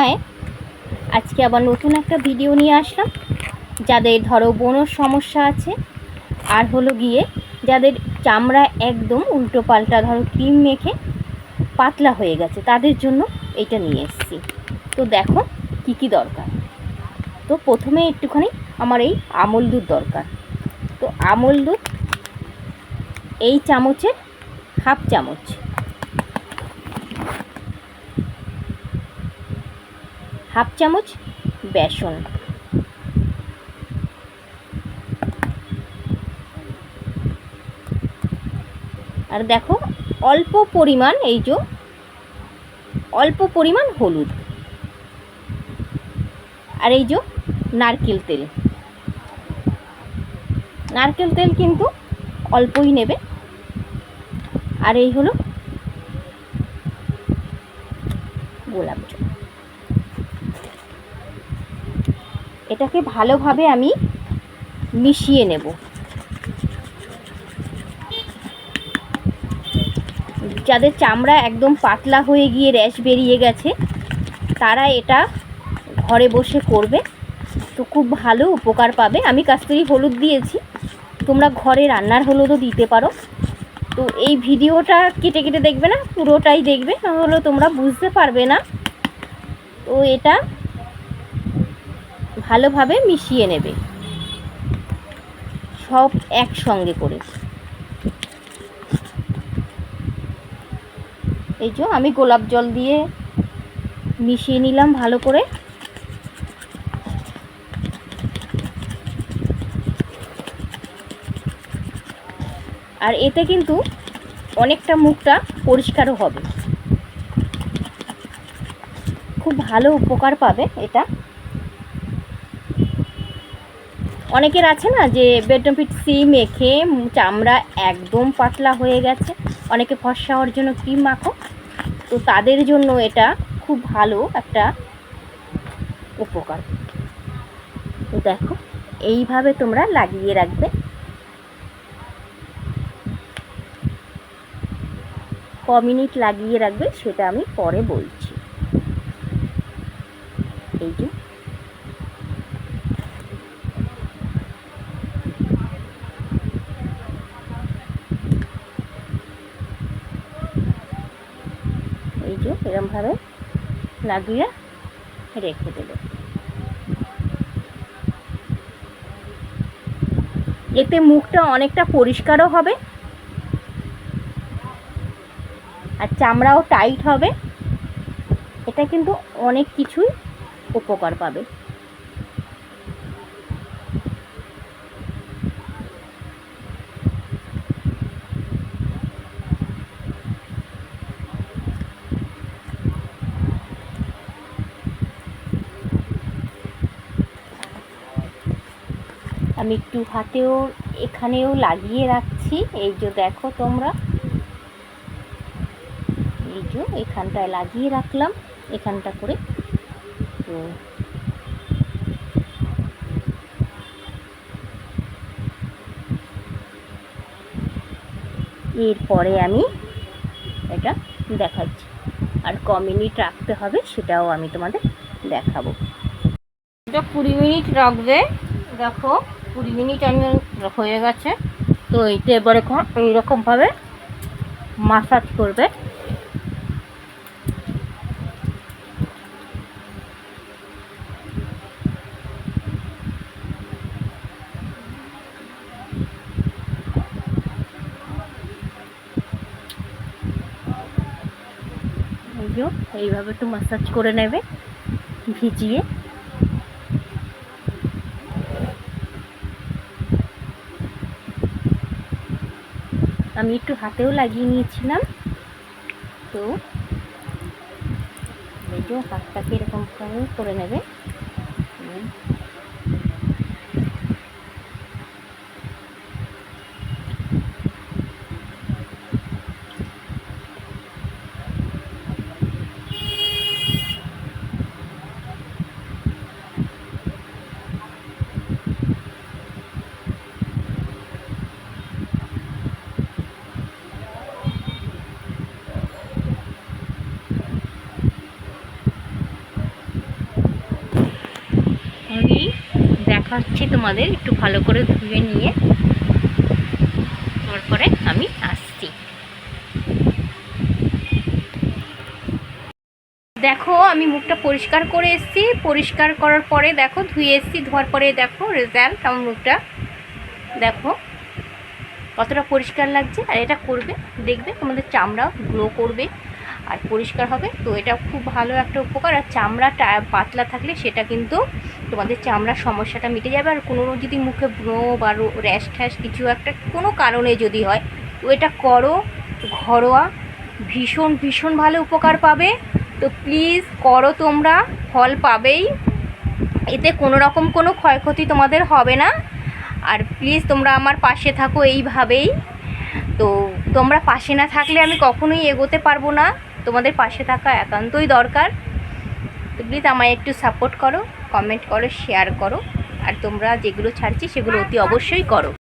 High আজকে আবার নতুন একটা ভিডিও নিয়ে আসলাম। যাদের ধরো বনোর সমস্যা আছে, আর হলো গিয়ে যাদের চামড়া একদম উল্টো পাল্টা ধরো ক্রিম মেখে পাতলা হয়ে গেছে, তাদের জন্য এটা নিয়ে এসেছি। তো দেখো কি কি দরকার। তো প্রথমে একটুখানি আমার এই আমল দুধ দরকার। তো আমল দুধ এই চামচের হাফ চামচ। হাফ চামচ বেসন। আর দেখো, অল্প পরিমাণ এই যে, অল্প পরিমাণ হলুদ। আর এই যে, নারকেল তেল। নারকেল তেল কিন্তু অল্পই নেবে। আর এই হলো গোলাপ জল। এটাকে ভালোভাবে আমি মিশিয়ে নেব। যাদের চামড়া একদম পাতলা হয়ে গিয়ে র্যাশ বেরিয়ে গেছে, তারা এটা ঘরে বসে করবে। তো খুব ভালো উপকার পাবে। আমি কাস্তুরি হলুদ দিয়েছি। তোমরা ঘরে রান্নার হলুদও দিতে পারো। তো এই ভিডিওটা কেটে কেটে দেখবে না? পুরোটাই দেখবে। নাহলে তোমরা বুঝতে পারবে না। তো এটা ভালোভাবে মিশিয়ে নেবে। সব একসঙ্গে করে। এই যে আমি গোলাপ জল দিয়ে মিশিয়ে নিলাম ভালো করে। আর এতে কিন্তু অনেকটা মুখটা পরিষ্কারও হবে। খুব ভালো উপকার পাবে এটা। অনেকের আছে না যে বেটনপিট সি মেখে চামড়া একদম পাতলা হয়ে গেছে। অনেকে ফর্সা হওয়ার জন্য ক্রিম মাখো? তো তাদের জন্য এটা খুব ভালো একটা উপকার। তো দেখো, এইভাবে তোমরা লাগিয়ে রাখবে। ক মিনিট লাগিয়ে রাখবে সেটা আমি পরে বলছি। এই যে। যে এরমভাবে লাগিয়ে রেখে দেবে। এতে মুখটা অনেকটা পরিষ্কারও হবে আর চামড়াও টাইট হবে। এটা কিন্তু অনেক কিছুই উপকার পাবে। আমি একটু হাতেও, এখানেও লাগিয়ে রাখছি। এই যে দেখো তোমরা। এই যে এখানটায় লাগিয়ে রাখলাম, এখানটা করে। তো এরপরে আমি এটা দেখাচ্ছি। আর ক মিনিট রাখতে হবে সেটাও আমি তোমাদের দেখাবো। এটা কুড়ি মিনিট রাখবে। দেখো। কুড়ি মিনিট আমি হয়ে গেছে। তো এইটা এবারে এইরকমভাবে মাসাজ করবে। এইভাবে একটু মাসাজ করে নেবে, ভিজিয়ে। আমি একটু হাতেও লাগিয়ে নিয়েছিলাম। তো হাতটাকে এরকম করে নেবে। দেখাচ্ছি তোমাদের, একটু ভালো করে ধুয়ে নিয়ে। তারপরে আমি আসছি। দেখো, আমি মুখটা পরিষ্কার করে এসেছি। পরিষ্কার করার পরে দেখো, ধুয়ে এসেছি। ধোয়ার পরে দেখো রেজাল্ট আমার মুখটা? দেখো, কতটা পরিষ্কার লাগছে। আর এটা করবে, দেখবে তোমাদের চামড়া গ্লো করবে। আর পরিষ্কার হবে। তো এটা খুব ভালো একটা উপকার। আর চামড়াটা পাতলা থাকলে সেটা কিন্তু তোমাদের চামড়ার সমস্যাটা মিটে যাবে। আর কোনো যদি মুখে ব্রো বা র্যাশ ঠ্যাশ কিছু একটা কোনো কারণে যদি হয়, তো এটা করো। ঘরোয়া ভীষণ ভীষণ ভালো উপকার পাবে। তো প্লিজ করো তোমরা। ফল পাবেই। এতে কোনো রকম কোনো ক্ষয়ক্ষতি তোমাদের হবে না। আর প্লিজ তোমরা আমার পাশে থাকো এইভাবেই। তো তোমরা পাশে না থাকলে আমি কখনোই এগোতে পারব না। তোমাদের পাশে থাকা একান্তই দরকার। তো প্লিজ আমায় একটু সাপোর্ট করো কমেন্ট করো শেয়ার করো, আর তোমরা যেগুলো ছাড়ছি সেগুলো অতি অবশ্যই করো।